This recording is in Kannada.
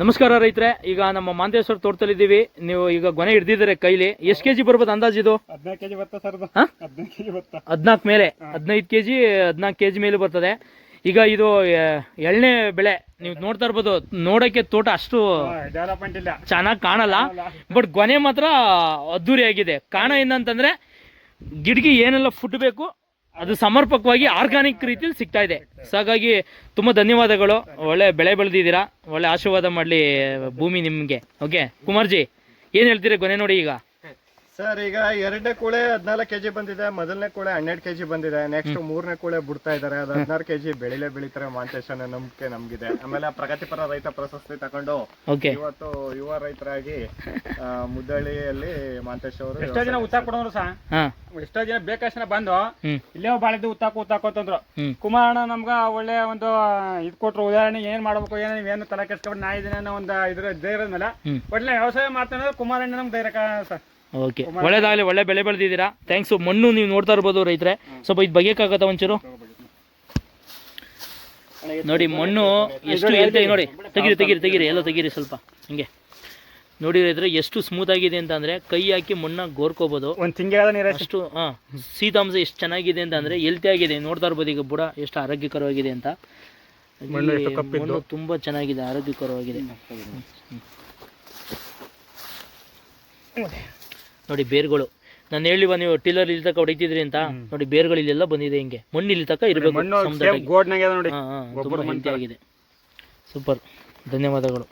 ನಮಸ್ಕಾರ ರೈತರೆ ಈಗ ನಮ್ಮ ಮಾಂತೇಶ್ವರ ತೋಟದಲ್ಲಿದ್ದೀವಿ. ನೀವು ಈಗ ಗೊನೆ ಹಿಡ್ದಿದ್ದಾರೆ ಕೈಲಿ. ಎಷ್ಟು ಕೆಜಿ ಬರ್ಬೋದು ಅಂದಾಜು ಇದು? ಹದಿನೈದು ಕೆಜಿ ಬತ್ತ ಸರ್ ಹಾ? ಹದಿನೈದು ಕೆಜಿ ಬತ್ತ? ಹದಿನಾಲ್ಕು ಮೇಲೆ. ಹದಿನೈದು ಕೆಜಿ ಹದಿನಾಲ್ಕು ಕೆ ಜಿ ಮೇಲೆ ಬರ್ತದೆ. ಈಗ ಇದು ಎಳ್ಳೆ ಬೆಳೆ. ನೀವು ನೋಡ್ತಾ ಇರ್ಬೋದು ನೋಡೋಕ್ಕೆ ತೋಟ ಅಷ್ಟು ಡೆವಲಪ್ಮೆಂಟ್ ಇಲ್ಲ. ಚೆನ್ನಾಗಿ ಕಾಣಲ್ಲ. ಬಟ್ ಗೊನೆ ಮಾತ್ರ ಅದ್ದೂರಿ ಆಗಿದೆ ಕಾರಣ ಏನಂತಂದ್ರೆ ಗಿಡಗಿ ಏನೆಲ್ಲ ಫುಡ್ ಬೇಕು ಅದು ಸಮರ್ಪಕವಾಗಿ ಆರ್ಗಾನಿಕ್ ರೀತಿಯಲ್ಲಿ ಸಿಗ್ತಾ ಇದೆ. ಸೊ ಹಾಗಾಗಿ ತುಂಬ ಧನ್ಯವಾದಗಳು. ಒಳ್ಳೆ ಬೆಳೆ ಬೆಳೆದಿದ್ದೀರಾ. ಒಳ್ಳೆ ಆಶೀರ್ವಾದ ಮಾಡಲಿ ಭೂಮಿ ನಿಮಗೆ. ಓಕೆ ಕುಮಾರ್ಜಿ, ಏನು ಹೇಳ್ತೀರಿ? ಗೊನೆ ನೋಡಿ ಈಗ. ಸರ್ ಈಗ ಎರಡನೇ ಕೂಳೆ ಹದಿನಾಲ್ಕು ಕೆಜಿ ಬಂದಿದೆ ಮೊದಲನೇ ಕೂಳೆ ಹನ್ನೆರಡು ಕೆಜಿ ಬಂದಿದೆ ನೆಕ್ಸ್ಟ್ ಮೂರನೇ ಕೂಳೆ ಬಿಡ್ತಾ ಇದ್ದಾರೆ ಅದು ಹದಿನಾರು ಕೆಜಿ ಬೆಳಿಲೇ ಬೆಳಿತಾರೆ ಮಾಂತೇಶ್ ಅನ್ನೋ ನಂಬಿಕೆ ನಮ್ಗಿದೆ. ಆಮೇಲೆ ಪ್ರಗತಿಪರ ರೈತ ಪ್ರಶಸ್ತಿ ತಗೊಂಡು ಓಕೆ ಇವತ್ತು ಯುವ ರೈತರಾಗಿ ಆ, ಮುದ್ದಳ್ಳಿಯಲ್ಲಿ ಮಾಂತೇಶ್ ಅವರು ಎಷ್ಟೋ ಜನ ಉತ್ತಾಕ ಕೊಡೋರು ಸಹ ಎಷ್ಟೋ ಜನ ಬೇಕಷ್ಟು ಬಂದು ಇಲ್ಲೇ ಬಾಳಿದ್ದು ಉತ್ತಾಕ ಉತ್ತಾಕೋತಂದ್ರು ಕುಮಾರಣ್ಣ ನಮ್ಗ ಒಳ್ಳೆ ಒಂದು ಇದ್ ಕೊಟ್ರು ಉದಾಹರಣೆ ಏನ್ ಮಾಡ್ಬೇಕು ಏನ ಏನು ತಲೆ ಕೆಸ್ಕೊಂಡು ನಾ ಇದನ್ನ ಅನ್ನೋ ಒಂದು ಇದ್ರ ಧೈರ್ಯದ ಮೇಲೆ. ಒಳ್ಳೆ ವ್ಯವಸಾಯ ಮಾಡ್ತಾನೆ ಕುಮಾರಣ್ಣ ನಮ್ಗೆ ಧೈರ್ಯ ಸರ್. ಓಕೆ. ಒಳ್ಳೇದಾಗಲಿ ಒಳ್ಳೆ ಬೆಳೆ ಬೆಳೆದಿದ್ದೀರಾ? ಥ್ಯಾಂಕ್ಸು ಮಣ್ಣು ನೀವು ನೋಡ್ತಾ ಇರ್ಬೋದು ರೈತರೆ. ಸ್ವಲ್ಪ ಇದು ಬಗೆಯಕ್ಕಾಗತ್ತ ಒಂಚೂರು. ನೋಡಿ ಮಣ್ಣು ಎಷ್ಟು ಎಲ್ತೆ ನೋಡಿ. ತೆಗೀರಿ ತೆಗೀರಿ ತೆಗೀರಿ. ಎಲ್ಲ ತೆಗೀರಿ ಸ್ವಲ್ಪ. ಹಿಂಗೆ. ನೋಡಿ ರೈತರೆ ಎಷ್ಟು ಸ್ಮೂತ್ ಆಗಿದೆ ಅಂತ ಅಂದ್ರೆ ಕೈ ಹಾಕಿ ಮಣ್ಣ ಗೋರ್ಕೋಬೋದು. ಒಂದ್ ತಿಂಗಳ ನೀರ ಅಷ್ಟು ಹಾಂ ಸೀತಾಂಶ ಎಷ್ಟು ಚೆನ್ನಾಗಿದೆ ಅಂತ ಅಂದ್ರೆ ಎಲ್ತಿ ಆಗಿದೆ. ನೋಡ್ತಾ ಇರ್ಬೋದು ಈಗ ಬುಡ ಎಷ್ಟು ಆರೋಗ್ಯಕರವಾಗಿದೆ ಅಂತ. ಮಣ್ಣು ಎಷ್ಟು ತುಂಬಾ ಚೆನ್ನಾಗಿದೆ ಆರೋಗ್ಯಕರವಾಗಿದೆ. ನೋಡಿ ಬೇರ್ಗಳು. ನಾನು ಹೇಳಿವ ನೀವು ಟಿಲ್ಲರ್ ಇಲ್ಲಿ ತಕ್ಕ ಹೊಡಿತಿದ್ರಿ ಅಂತ. ನೋಡಿ ಬೇರ್ಗಳು ಇಲ್ಲೆಲ್ಲ ಬಂದಿದೆ ಹಿಂಗೆ. ಮಣ್ಣು ಇಲ್ಲಿ ತನಕ ಇರಬೇಕು ಸೂಪರ್. ಧನ್ಯವಾದಗಳು.